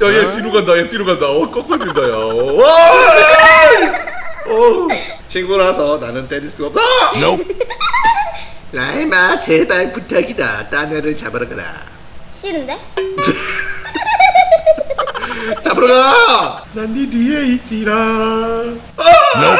야, 얘 뒤로 간다, 얘 뒤로 간다. 어, 꺾어진다, 야. 어, 와! 어. 친구라서 나는 때릴 수가 없어! 라임아, 제발 부탁이다. 딴 애를 잡으러 가라. 싫은데? 잡으러 가! 난 네 뒤에 있지라. 아!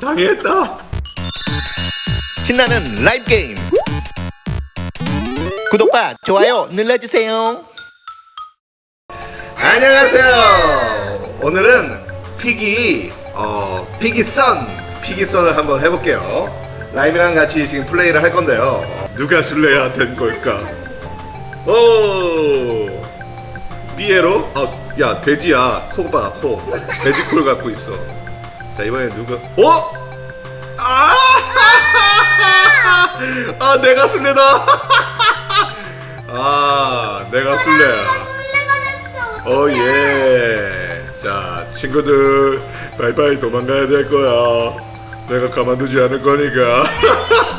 당했다. 신나는 라이브 게임 구독과 좋아요 눌러주세요 안녕하세요. 오늘은 피기 어 피기 선 피기 선을 한번 해볼게요. 라임이랑 같이 지금 플레이를 할 건데요. 누가 술래야 된 걸까? 오 삐에로? 아야 돼지야 코봐 코 돼지 콜 갖고 있어. 자 이번에 누가? 어? 아! 아 내가 술래다. 아 내가 술래야. 술래가 됐어. 오 예. 자 친구들 빨리빨리 도망가야 될 거야. 내가 가만두지 않을 거니까.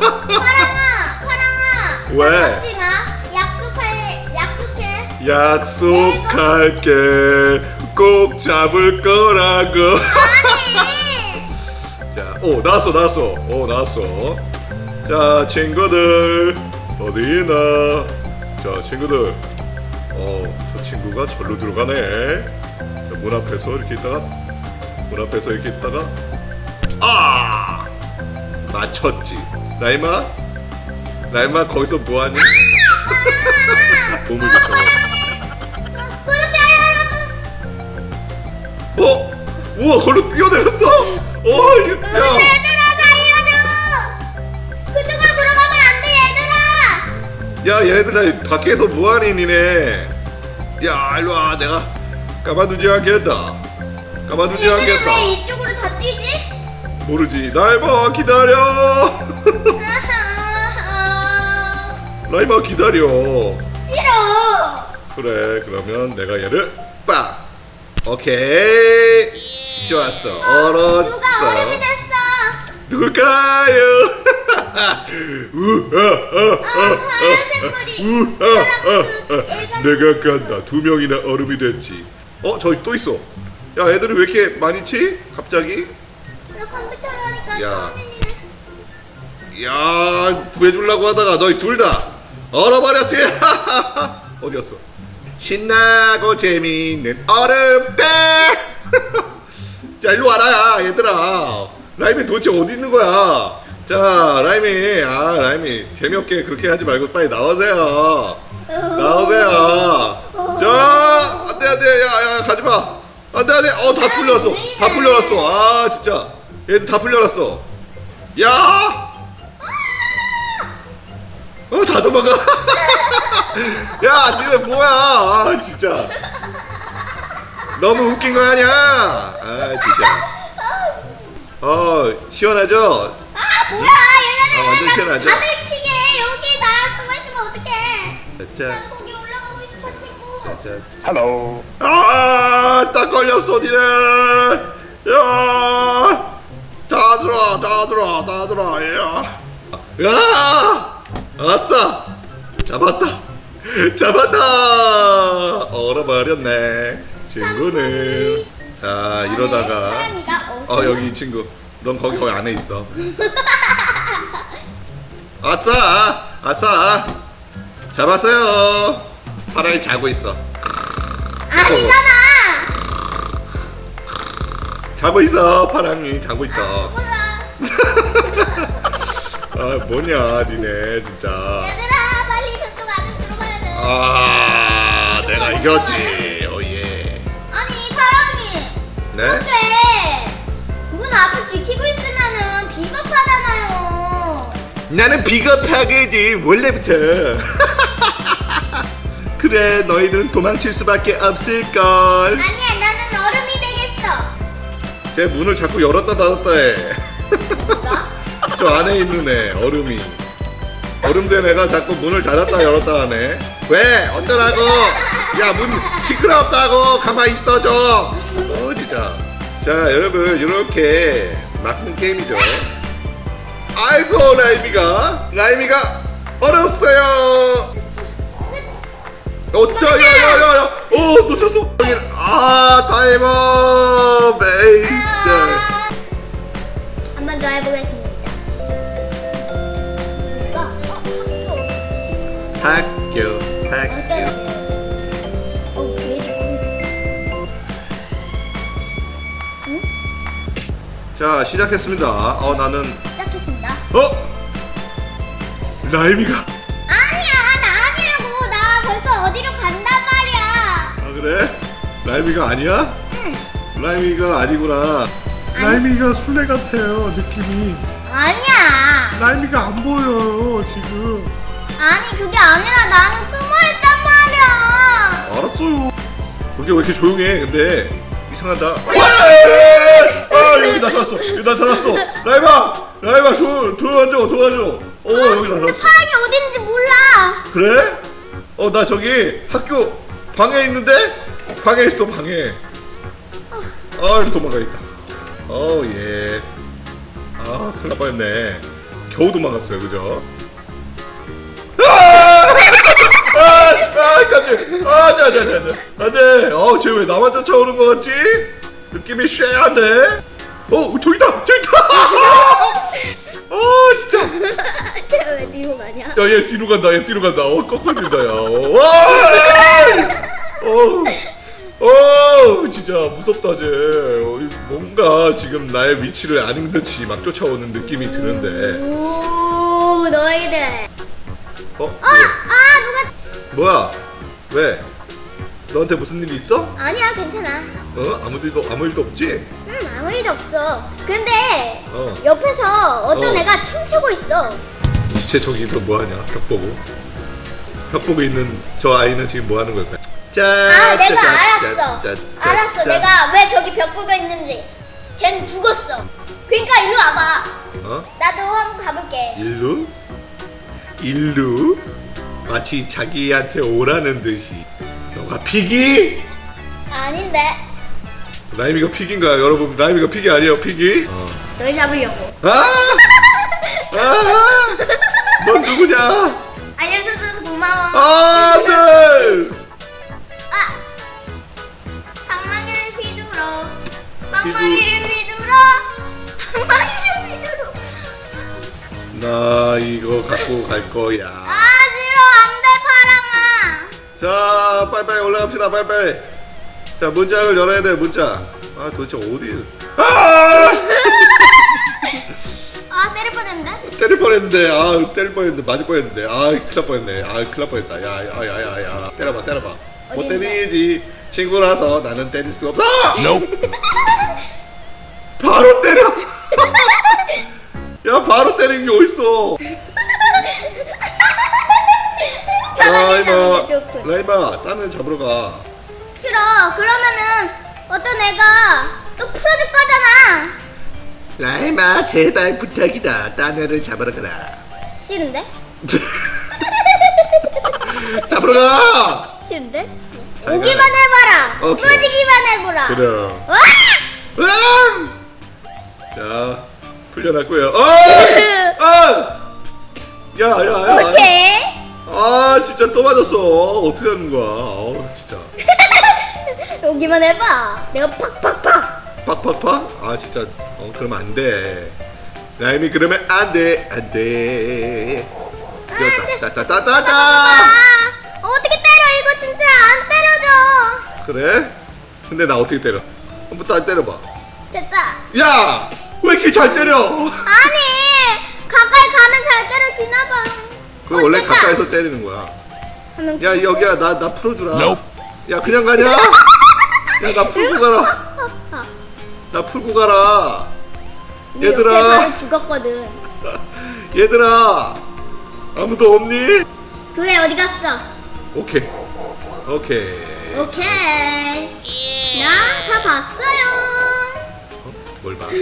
파랑아, 파랑아. 왜? 나 잡지 마. 약속할, 약속해. 약속할게. 꼭 잡을 거라고. 아니. 자, 오 나왔어 나왔어. 오 나왔어. 자 친구들 어디 있나? 자 친구들. 어, 저 친구가 절로 들어가네. 자, 문 앞에서 이렇게 있다가 문 앞에서 이렇게 있다가 아 맞췄지. 라이마, 라이마 거기서 뭐하니? 몸을 붙여. 어? 우와, 걸로 뛰어내렸어. 어, 다 밖에서 뭐하니 니네? 야 일로와. 내가 가만두지 않겠다. 가만두지 얘들은 왜 않겠다. 이쪽으로 다 뛰지? 모르지. 라이버 기다려. 아하, 라이버 기다려. 싫어. 그래 그러면 내가 얘를 빡. 오케이. 좋았어. 얼었어. 누가 얼음이 됐어? 누굴까요? 우 하얀색 머리. 사람 그 내가 간다. 두 명이나 얼음이 됐지. 어, 저기 또 있어. 야, 애들이 왜 이렇게 많이 치? 갑자기? 나 컴퓨터로 하니까 야. 처음이네. 야, 구해주려고 하다가 너희 둘 다 얼어버렸지? 어디였어? 신나고 재미있는 얼음대! 자, 일로 와라, 야, 얘들아. 라임이 도대체 어디 있는 거야? 자, 라임이, 아, 라임이, 재미없게 그렇게 하지 말고 빨리 나오세요. 나오세요. 자, 안 돼, 안 돼. 야, 야, 가지 마. 안 돼, 안 돼. 어, 다 풀려났어. 아, 진짜. 얘들 다 풀려났어. 야! 어, 다 도망가. 야, 니네 뭐야. 아, 진짜. 너무 웃긴 거 아니야? 아, 진짜. 어, 시원하죠? 아 뭐야 얘네들 아, 완전 나 시원하죠? 다들 키게 여기 나 숨어 있으면 어떡해? 자, 난 거기 올라가고 싶어 친구. 자. 헬로 아, 딱 걸렸어, 니네. 야, 다 들어와, 다 들어와, 다 들어와, 야. 야, 아싸, 잡았다, 잡았다. 얼어버렸네, 친구는. 자, 이러다가. 어 여기 이 친구, 넌 거기 거기 안에 있어. 아싸, 아싸, 잡았어요. 파랑이 자고 있어. 아니잖아. 자고 있어 파랑이 자고 있다 몰라. 아 뭐냐 니네 진짜 얘들아 빨리 저쪽 안에 들어가야 돼. 아 내가 이겼지 오예 아니 파랑이. 네? 문 앞을 지키고 있으면은 비겁하잖아요. 나는 비겁하게지 원래부터. 그래 너희들은 도망칠 수밖에 없을걸. 아니야 나는 얼음이 되겠어. 제 문을 자꾸 열었다 닫았다 해저 안에 있는 애 얼음이. 얼음 된 애가 자꾸 문을 닫았다 열었다 하네. 왜? 어쩌라고? 야 문 시끄럽다고. 가만히 있어 좀어 진짜 자 여러분 이렇게 막는 게임이죠 아이고 라임이가 라임이가 얼었어요 야야야야야 어 놓쳤어 아 타이머 베이스 한번 더 해보겠습니다. 어 학교. 학교 학교? 자 시작했습니다. 어 나는 시작했습니다. 어? 라임이가? 아니야 나 아니라고. 나 벌써 어디로 간단 말이야. 아 그래? 라임이가 아니야? 응. 라임이가 아니구나. 라임이가 술래 같아요 느낌이. 아니야. 라임이가 안 보여요 지금. 아니 그게 아니라 나는 숨어있단 말이야. 알았어요. 그게 왜 이렇게 조용해 근데? 이상하다 아 여기 나타났어 여기 나타났어 라임아 라임아 도, 도와줘 도와줘 어 여기 나타났어 파랑이 어딘지 몰라. 그래? 어 나 저기 학교 방에 있는데 방에 있어 방에 아 이리 도망가겠다 어예아 큰일 날 뻔했네 겨우 도망갔어요 그죠? 아! 아! 아! 아! 자자자자 안돼 어 쟤왜 나만 쫓아오는 거 같지? 느낌이 쉐한데? 어 저기 있다 저기 있다 아 진짜 쟤왜 뒤로 가냐? 야, 얘 뒤로 간다, 얘 뒤로 간다. 어, 된다, 야. 어, 와! 어, 어, 진짜 무섭다, 쟤. 어, 이 뭔가 지금 나의 위치를 아는 듯이 막 쫓아오는 느낌이 드는데. 오 너희들. 어? 아, 아 누가? 뭐야? 왜? 너한테 무슨 일이 있어? 아니야 괜찮아. 어? 아무 일도, 아무 일도 없지? 응 아무 일도 없어. 근데 어. 옆에서 어떤 어. 애가 춤추고 있어. 쟤 저기 또 뭐하냐? 벽 보고. 벽 보고 있는 저 아이는 지금 뭐 하는 걸까요? 짠! 아 내가 짠, 알았어. 알았어 짠. 내가 왜 저기 벽 보고 있는지. 걘 죽었어. 그러니까 일로 와봐. 어? 나도 한번 가볼게. 일루? 일루? 마치 자기한테 오라는 듯이 너가 픽이? 아닌데 라임이가 픽인가요 여러분 라임이가 픽이 아니에요 픽이? 어. 널 잡으려고. 아! 아! 넌 누구냐? 알려줘서 고마워. 아, 네! 아! 방망이를 휘두르 방망이를 휘두르 방망이를 휘두르 나 이거 갖고 갈 거야 아 자 빨리빨리 올라갑시다 빨리빨리 자 문짝을 열어야 돼 문짝 아 도대체 어디? 아! 아 때릴 뻔했는데? 때릴 뻔했는데 아 때릴 뻔했는데 맞을 뻔했는데. 아 큰일 날 뻔했네. 아 큰일 날 뻔했다. 야 야 야 야 야. 때려봐 때려봐. 못 어디 때리지. 친구라서 나는 때릴 수가 없어. 바로 때려. 야 바로 때리는 게 어딨어 라이마 잡는 게 좋군 라이마 딴애 잡으러 가 싫어 그러면은 어떤 애가 또 풀어줄 거잖아 라이마 제발 부탁이다 딴 애를 잡으러 가라 싫은데? 잡으러 가 싫은데? 잘 오기만 해봐라 오케이. 풀어지기만 해보라 그래 와! 으앙! 자, 풀려났고요. 어! 아! 야, 야, 야. 오케이 아, 진짜 또 맞았어. 어떻게 하는 거야? 어우, 진짜. 오기만 해봐 내가 팍팍팍 팍팍팍? 아, 진짜. 어, 그러면 안 돼. 라임이 그러면 안 돼. 안 돼. 따따따따따따. 아, 어떻게 때려 이거 진짜 안 때려줘. 그래? 근데 나 어떻게 때려? 한번 딱 때려봐. 됐다. 야! 왜 이렇게 잘 때려? 아니 가까이 가면 잘 때려지나 봐. 그거 원래 됐다. 가까이서 때리는 거야. 야 여기야 나 나 풀어주라. 야 그냥 가냐? 야 나 풀고 가라. 나 풀고 가라 얘들아 바로 죽었거든. 얘들아 아무도 없니? 그애 어디 갔어? 오케이 오케이 오케이. 나 다 봤어요. 어? 뭘 봐?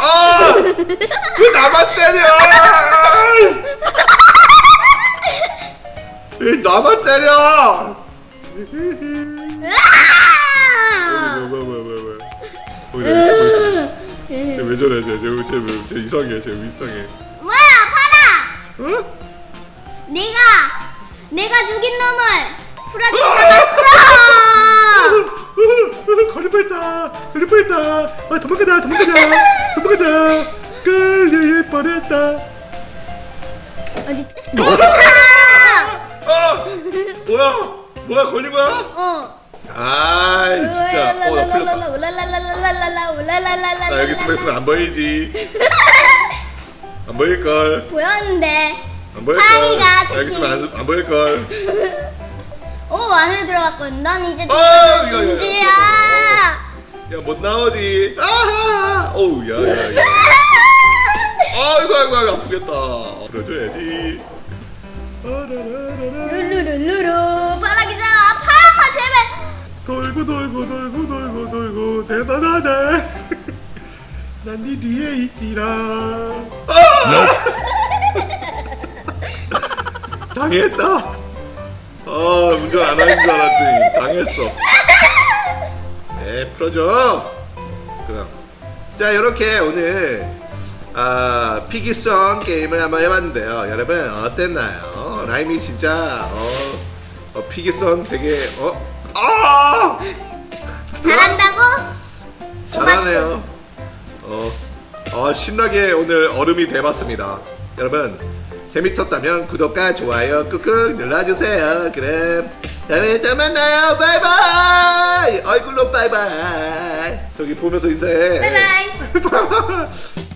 아! 왜 나만 때려! 왜 나만 때려! 왜 저래 쟤, 쟤, 왜- 쟤, 쟤 이상해 쟤 이상해. 뭐야 파라 어? 내가 내가 죽인 놈을 풀어줄 잡았어 걸릴 뻔했다. 걸릴 뻔했다. 아 도망가자 도망가자. 보이지? 안 보일걸? 보였는데 안 보일걸? 사이가 여기 있으면 안, 안 보일걸? 오 안으로 들어갔군 넌 이제 어, 진지야. 어. 야못 나오지? 아하! 어우 야야야 아이고 아이고 아이고 아프겠다 들어줘야지 룰루룰루루 빠락이잖아 파랑아 제발 돌고 돌고 돌고 돌고 돌고 대단하네 난 네 뒤에 있지라. 아! 당했다. 아 운전 안 하는 줄 알았더니 당했어. 네 풀어줘. 그럼 자 이렇게 오늘 아 피기성 게임을 한번 해봤는데요. 여러분 어땠나요? 라임이 진짜 어, 어 피기성 되게 어 아! 잘한다고? 잘하네요. 어, 어, 신나게 오늘 얼음이 돼봤습니다. 여러분 재밌었다면 구독과 좋아요 꾹꾹 눌러주세요. 그럼 다음에 또 만나요. 바이바이. 얼굴로 바이바이. 저기 보면서 인사해. 바이바이. 바이바이.